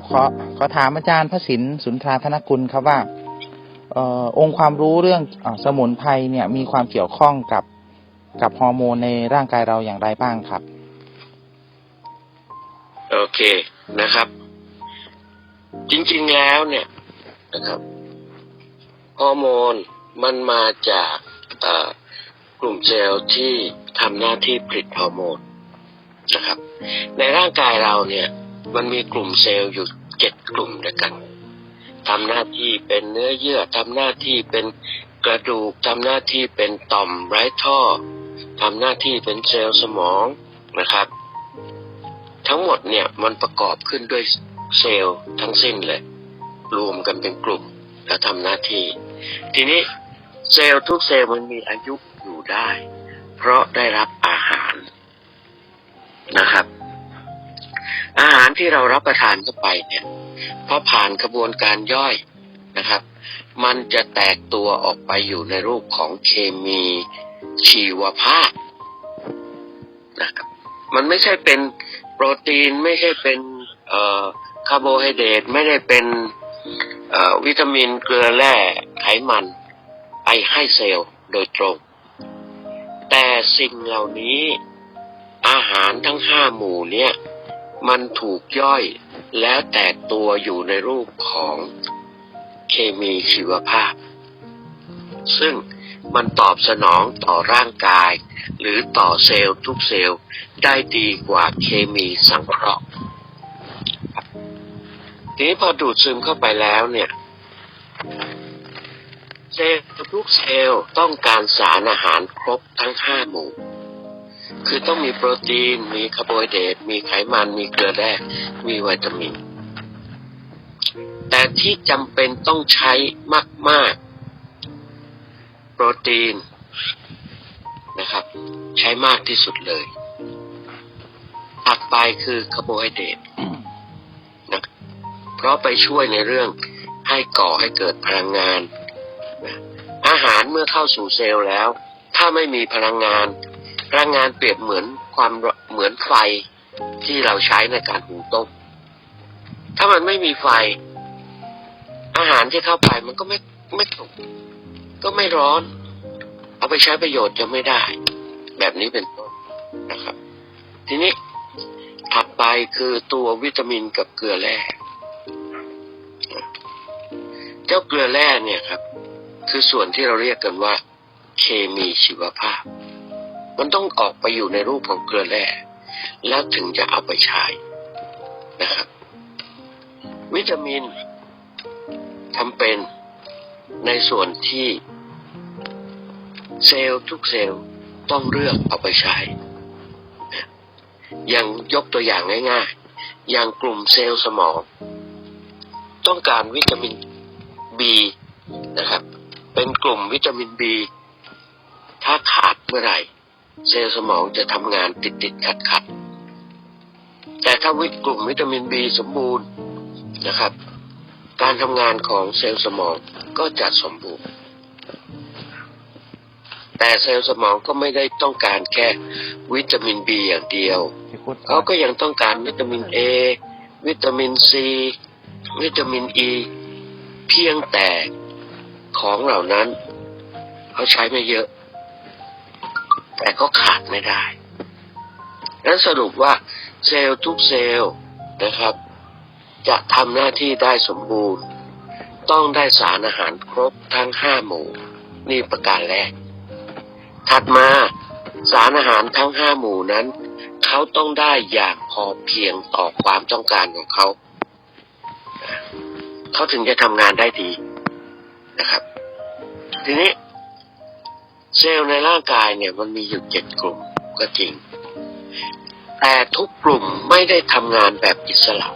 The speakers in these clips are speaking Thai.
ับขอขอถามอาจารย์พระศิลป์สุนทราธนกุลครับว่าเออองค์ความรู้เรื่องอสมุนไพรเนี่ย มีความเกี่ยวข้องกับกับฮอร์โมนในร่างกายเราอย่างไรบ้างครับ โอเคนะครับ จริงๆแล้วเนี่ยนะครับฮอร์โมนมันมาจากกลุ่มเซลล์ที่ทำหน้าที่ผลิตฮอร์โมนนะครับ ในร่างกายเราเนี่ย มันมีกลุ่มเซลล์อยู่เจ็ดกลุ่มด้วยกันทำหน้าที่เป็นเนื้อเยื่อทำหน้าที่เป็นกระดูกทำหน้าที่เป็นต่อมไร้ท่อทำหน้าที่เป็นเซลล์สมองนะครับ ทั้งหมดเนี่ยมันประกอบขึ้นด้วยเซลล์ทั้งสิ้นเลย รวมกันเป็นกลุ่มแล้วทำหน้าที่ ทีนี้เซลล์ทุกเซลล์มันมีอายุอยู่ได้ เพราะได้รับอาหารนะครับ อาหารที่เรารับประทานเข้าไปเนี่ยพอผ่านกระบวนการย่อยนะครับ มันจะแตกตัวออกไปอยู่ในรูปของเคมีชีวภาพนะครับมันไม่ใช่เป็นโปรตีนไม่ใช่เป็นเอ่อคาร์โบไฮเดรตไม่ได้เป็นเอ่อวิตามินเกลือแร่ไขมันไปให้เซลล์โดยตรง แต่สิ่งเหล่านี้อาหารทั้งห้าหมู่เนี่ย มันถูกย่อยแล้วแตกตัวอยู่ในรูปของเคมีชีวภาพ ซึ่งมันตอบสนองต่อร่างกาย หรือต่อเซลล์ทุกเซลล์ได้ดีกว่าเคมีสังเคราะห์ ทีนี้พอดูดซึมเข้าไปแล้วเนี่ย เซลล์ทุกเซลล์ต้องการสารอาหารครบทั้งห้าหมู่ คือต้องมีโปรตีน มีคาร์โบไฮเดรตมีไขมัน มีเกลือแร่มีวิตามิน แต่ที่จำเป็นต้องใช้มาก ๆ โปรตีนนะครับ ใช้มากที่สุดเลยถัดไปคือคาร์โบไฮเดรตนะเพราะไปช่วยในเรื่องให้ก่อให้เกิดพลังงานนะอาหารเมื่อเข้าสู่เซลล์แล้ว ถ้าไม่มีพลังงาน พลังงานเปรียบเหมือนความเหมือนไฟที่เราใช้ในการหุงต้ม ถ้ามันไม่มีไฟ อาหารที่เข้าไปมันก็ไม่ไม่สุกก็ไม่ร้อน เอาไปใช้ประโยชน์จะไม่ได้ แบบนี้เป็นต้นนะครับ ทีนี้ถัดไปคือตัววิตามินกับเกลือแร่ เจ้าเกลือแร่เนี่ยครับ คือส่วนที่เราเรียกกันว่า เคมีชีวภาพ มันต้องออกไปอยู่ในรูปของเกลือแร่แล้วถึงจะเอาไปใช้นะครับ วิตามินจำเป็นในส่วนที่เซลล์ทุกเซลล์ต้องเลือกเอาไปใช้อย่างยกตัวอย่างง่ายๆ อย่างกลุ่มเซลล์สมอง ต้องการวิตามิน B นะครับ เป็นกลุ่มวิตามิน B ถ้าขาดเมื่อไหร่ เซลล์สมองจะทำงานติดติดขัดขัดๆแต่ถ้าวิตกลุ่มวิตามิน B สมบูรณ์นะครับ การทำงานของเซลล์สมองก็จะสมบูรณ์ แต่เซลล์สมองก็ไม่ได้ต้องการแค่วิตามิน B อย่างเดียวพี่พุทธเขาก็ยังต้องการวิตามิน A วิตามิน C วิตามิน E เพียงแต่ของเหล่านั้น เขาใช้ไม่เยอะ แต่ก็ขาดไม่ได้นั้นสรุปว่าเซลล์ทุกเซลล์นะครับ จะทำหน้าที่ได้สมบูรณ์ ต้องได้สารอาหารครบทั้งห้าหมู่ นี่ประการแรก ถัดมาสารอาหารทั้งห้าหมู่นั้น เขาต้องได้อย่างพอเพียงต่อความต้องการของเขา เขาถึงจะทำงานได้ดีนะครับ ทีนี้ เซลล์ในร่างกายเนี่ยมันมีอยู่เจ็ดกลุ่มก็จริง แต่ทุกกลุ่มไม่ได้ทำงานแบบอิสระ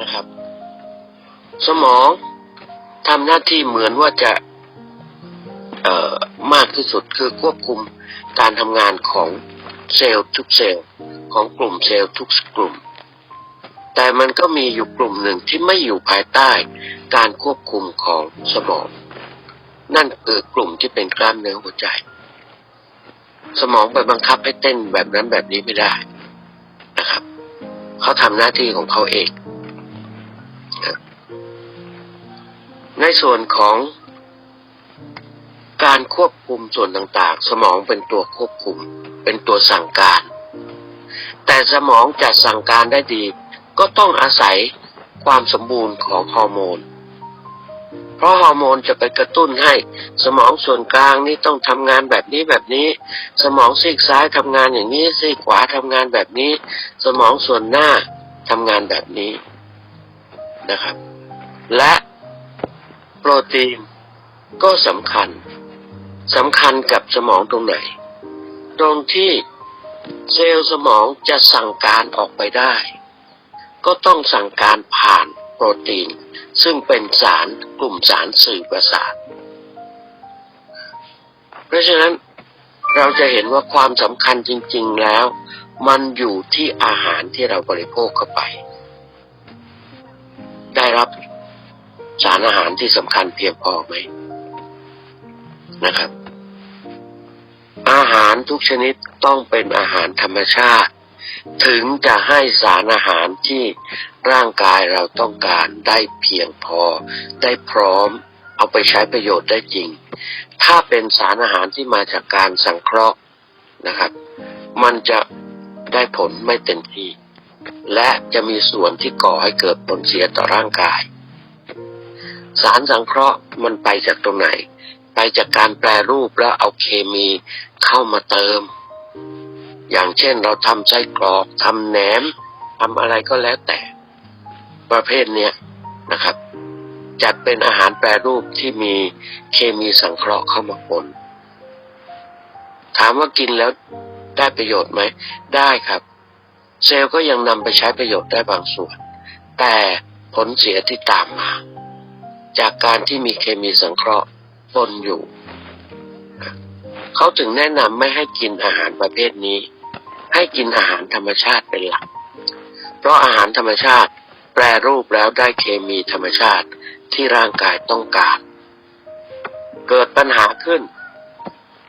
นะครับ สมองทำหน้าที่เหมือนว่าจะเอ่อมากที่สุดคือควบคุมการทำงานของเซลล์ทุกเซลล์ของกลุ่มเซลล์ทุกกลุ่ม แต่มันก็มีอยู่กลุ่มหนึ่งที่ไม่อยู่ภายใต้การควบคุมของสมอง นั่นคือกลุ่มที่เป็นกล้ามเนื้อหัวใจ สมองไปบังคับให้เต้นแบบนั้นแบบนี้ไม่ได้นะครับ เขาทำหน้าที่ของเขาเองนะในส่วนของการควบคุมส่วนต่างๆ สมองเป็นตัวควบคุม เป็นตัวสั่งการ แต่สมองจะสั่งการได้ดี ก็ต้องอาศัยความสมบูรณ์ของฮอร์โมน เพราะฮอร์โมนจะไปกระตุ้นให้ สมองส่วนกลางนี่ต้องทำงานแบบนี้แบบนี้ สมองซีกซ้ายทำงานอย่างนี้ซีกขวาทำงานแบบนี้ สมองส่วนหน้าทำงานแบบนี้นะครับ และโปรตีนก็สำคัญสำคัญกับสมองตรงไหน ตรงที่เซลล์สมองจะสั่งการออกไปได้ ก็ต้องสั่งการผ่าน โปรตีน ซึ่งเป็นสารกลุ่มสารสื่อประสาท เพราะฉะนั้นเราจะเห็นว่าความสำคัญจริง ๆแล้ว มันอยู่ที่อาหารที่เราบริโภคเข้าไป ได้รับสารอาหารที่สำคัญเพียงพอไหมนะครับ อาหารทุกชนิดต้องเป็นอาหารธรรมชาติ ถึงจะให้สารอาหารที่ ร่างกายเราต้องการได้เพียงพอ ได้พร้อม เอาไปใช้ประโยชน์ได้จริง ถ้าเป็นสารอาหารที่มาจากการสังเคราะห์นะครับ มันจะได้ผลไม่เต็มที่ และจะมีส่วนที่ก่อให้เกิดผลเสียต่อร่างกาย สารสังเคราะห์มันไปจากตรงไหน ไปจากการแปรรูปแล้วเอาเคมีเข้ามาเติม อย่างเช่นเราทำไส้กรอกทำแหนมทำอะไรก็แล้วแต่ ประเภทเนี้ยนะครับ จัดเป็นอาหารแปรรูปที่มีเคมีสังเคราะห์เข้ามาปนถามว่ากินแล้วได้ประโยชน์ไหม ได้ครับ เซลล์ก็ยังนำไปใช้ประโยชน์ได้บางส่วน แต่ผลเสียที่ตามมา จากการที่มีเคมีสังเคราะห์ปนอยู่ เขาถึงแนะนำไม่ให้กินอาหารประเภทนี้ ให้กินอาหารธรรมชาติเป็นหลัก เพราะอาหารธรรมชาติ แปรรูปแล้วได้เคมีธรรมชาติที่ร่างกายต้องการ เกิดปัญหาขึ้น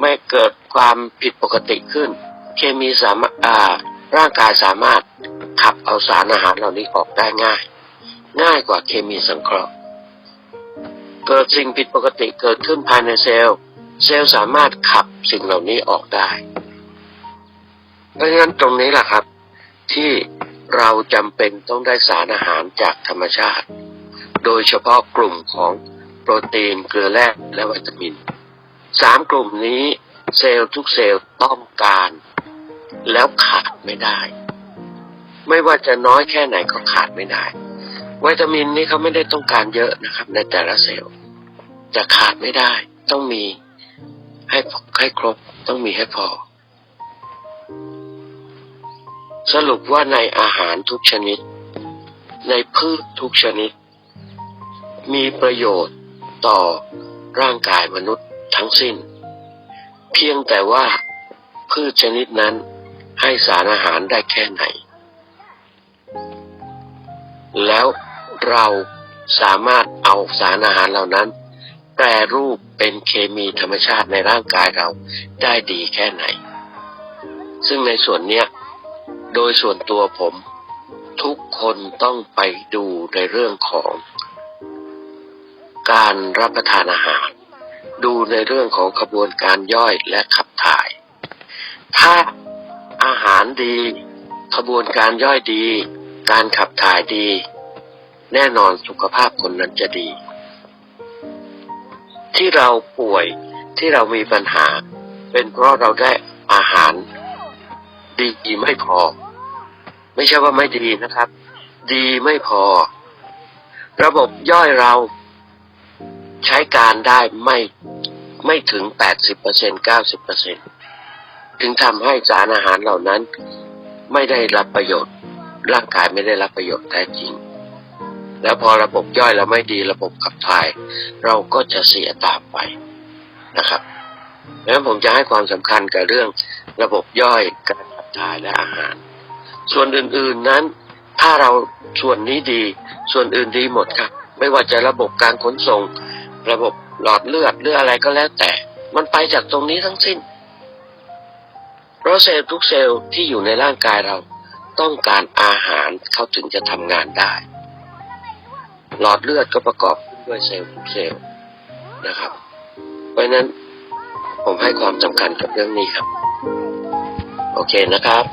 ไม่เกิดความผิดปกติขึ้น เคมีสามารถอ่าร่างกายสามารถขับเอาสารอาหารเหล่านี้ออกได้ง่าย ง่ายกว่าเคมีสังเคราะห์ เกิดสิ่งผิดปกติเกิดขึ้นภายในเซลล์ เซลล์สามารถขับสิ่งเหล่านี้ออกได้ เพราะฉะนั้นตรงนี้แหละครับ ที่ เราจำเป็นต้องได้สารอาหารจากธรรมชาติ โดยเฉพาะกลุ่มของโปรตีนเกลือแร่และวิตามินสามกลุ่มนี้เซลล์ทุกเซลล์ต้องการ แล้วขาดไม่ได้ ไม่ว่าจะน้อยแค่ไหนก็ขาดไม่ได้ วิตามินนี่เขาไม่ได้ต้องการเยอะนะครับ ในแต่ละเซลล์จะขาดไม่ได้ ต้องมีให้ให้ครบต้องมีให้พอ สรุปว่าในอาหารทุกชนิด ในพืชทุกชนิด มีประโยชน์ต่อร่างกายมนุษย์ทั้งสิ้น เพียงแต่ว่าพืชชนิดนั้นให้สารอาหารได้แค่ไหน แล้วเราสามารถเอาสารอาหารเหล่านั้น แปรรูปเป็นเคมีธรรมชาติในร่างกายเราได้ดีแค่ไหน ซึ่งในส่วนเนี้ย โดยส่วนตัวผม ทุกคนต้องไปดูในเรื่องของ การรับประทานอาหาร ดูในเรื่องของกระบวนการย่อยและขับถ่าย ถ้าอาหารดีกระบวนการย่อยดี การขับถ่ายดี แน่นอนสุขภาพคนนั้นจะดี ที่เราป่วยที่เรามีปัญหา เป็นเพราะเราได้อาหาร ดีไม่พอ ไม่ใช่ว่าไม่ดีนะครับ ดีไม่พอ ระบบย่อยเราใช้การได้ไม่ไม่ถึง 80% 90%ถึงทำให้สารอาหารเหล่านั้น ไม่ได้รับประโยชน์ ร่างกายไม่ได้รับประโยชน์แท้จริง แล้วพอระบบย่อยเราไม่ดีระบบขับถ่าย เราก็จะเสียตามไปนะครับดังนั้นผมจะให้ความสำคัญกับเรื่องระบบย่อยการ ถ่ายและอาหาร ส่วนอื่นๆนั้น ถ้าเราส่วนนี้ดี ส่วนอื่นดีหมดครับ ไม่ว่าจะระบบการขนส่ง ระบบหลอดเลือดหรืออะไรก็แล้วแต่ มันไปจากตรงนี้ทั้งสิ้นเพราะเซลล์ทุกเซลล์ที่อยู่ในร่างกายเราต้องการอาหารเขาถึงจะทำงานได้ หลอดเลือดก็ประกอบด้วยเซลล์ทุกเซลล์นะครับ เพราะนั้นผมให้ความสำคัญกับเรื่องนี้ครับ โอเคนะครับ